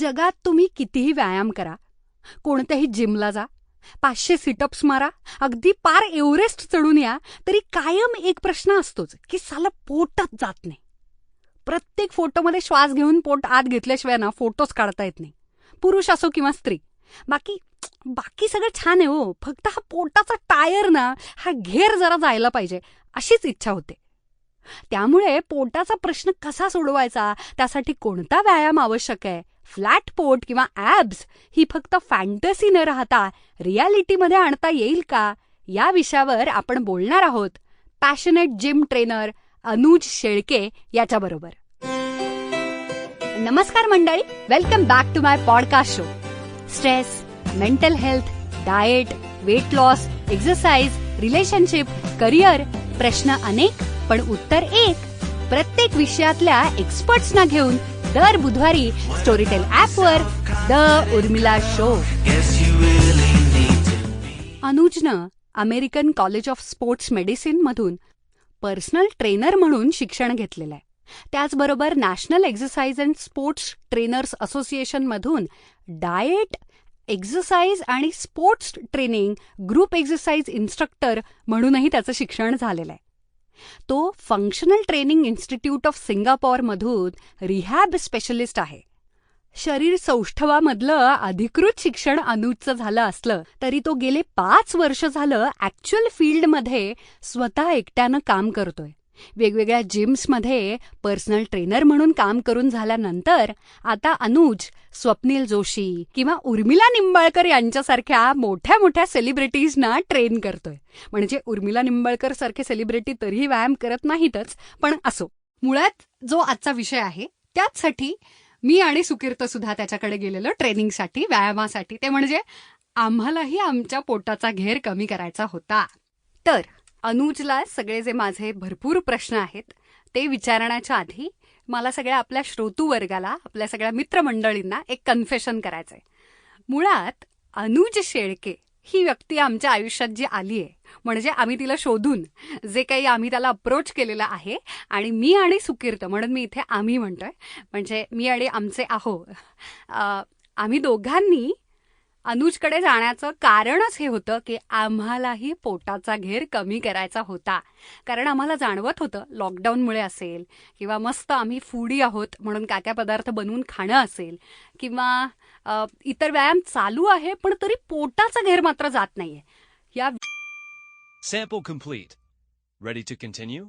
जगात तुम्ही कितीही व्यायाम करा कोणत्याही जिमला जा पाचशे सिटअप्स मारा अगदी पार एव्हरेस्ट चढून या तरी कायम एक प्रश्न असतोच की साला पोटच जात नाही. प्रत्येक फोटोमध्ये श्वास घेऊन पोट आत घेतल्याशिवाय ना फोटोच काढता येत नाही. पुरुष असो किंवा स्त्री. बाकी बाकी सगळं छान आहे हो फक्त हा पोटाचा टायर ना हा घेर जरा जायला पाहिजे अशीच इच्छा होते. त्यामुळे पोटाचा प्रश्न कसा सोडवायचा त्यासाठी कोणता व्यायाम आवश्यक आहे फ्लॅट पोट किंवा ॲब्स ही फक्त फॅन्टसी न राहता रियालिटीमध्ये आणता येईल का? या विषयावर आपण बोलणार आहोत passionate gym trainer Anuj Shelke याच्याबरोबर. नमस्कार मंडळी welcome back to my podcast show. Stress mental health diet weight loss exercise relationship career प्रश्न अनेक पण उत्तर एक. प्रत्येक विषयातल्या एक्सपर्ट्सना घेऊन दर बुधवारी स्टोरीटेल वर the Urmila show अनुजनं American college of sports medicine मधून पर्सनल ट्रेनर म्हणून शिक्षण घेतलेलं आहे. त्याचबरोबर national exercise and sports trainers association मधून डाएट एक्झरसाइज आणि sports training group exercise instructor म्हणूनही त्याचं शिक्षण झालेलं आहे. तो फंक्शनल ट्रेनिंग इन्स्टिट्यूट ऑफ सिंगापॉरमधून रिहॅब स्पेशलिस्ट आहे. शरीर सौष्ठवामधलं अधिकृत शिक्षण अनुजचं झालं असलं तरी तो गेले पाच वर्ष झालं ॲक्च्युअल फील्डमध्ये स्वतः एकट्यानं काम करतोय. वेगवेगळ्या जिम्समध्ये पर्सनल ट्रेनर म्हणून काम करून झाल्यानंतर आता अनुज स्वप्नील जोशी किंवा उर्मिला निंबाळकर यांच्यासारख्या मोठ्या मोठ्या सेलिब्रिटीजना ट्रेन करतोय. म्हणजे उर्मिला निंबाळकर सारखे सेलिब्रिटी तरीही व्यायाम करत नाहीतच पण असो. मुळात जो आजचा विषय आहे त्याचसाठी मी आणि सुकीर्त सुद्धा त्याच्याकडे गेलेलो ट्रेनिंगसाठी व्यायामासाठी. ते म्हणजे आम्हालाही आमच्या पोटाचा घेर कमी करायचा होता. तर अनुजला सगळे जे माझे भरपूर प्रश्न आहेत ते विचारण्याच्या आधी मला सगळ्या आपल्या श्रोतूवर्गाला आपल्या सगळ्या मित्रमंडळींना एक कन्फेशन करायचंय. मुळात अनुज शेळके ही व्यक्ती आमच्या आयुष्यात जी आली आहे म्हणजे आम्ही तिला शोधून जे काही आम्ही त्याला अप्रोच केलेलं आहे आणि मी आणि सुकीर्त म्हणून मी इथे आम्ही म्हणतोय म्हणजे मी आणि आमचे आहो आम्ही दोघांनी अनुजकडे जाण्याचं कारणच हे होतं की आम्हालाही पोटाचा घेर कमी करायचा होता कारण आम्हाला जाणवत होतं लॉकडाऊनमुळे असेल किंवा मस्त आम्ही फूडी आहोत म्हणून काय काय पदार्थ बनवून खाणं असेल किंवा इतर व्यायाम चालू आहे पण तरी पोटाचा घेर मात्र जात नाहीये या Sample complete. Ready to continue?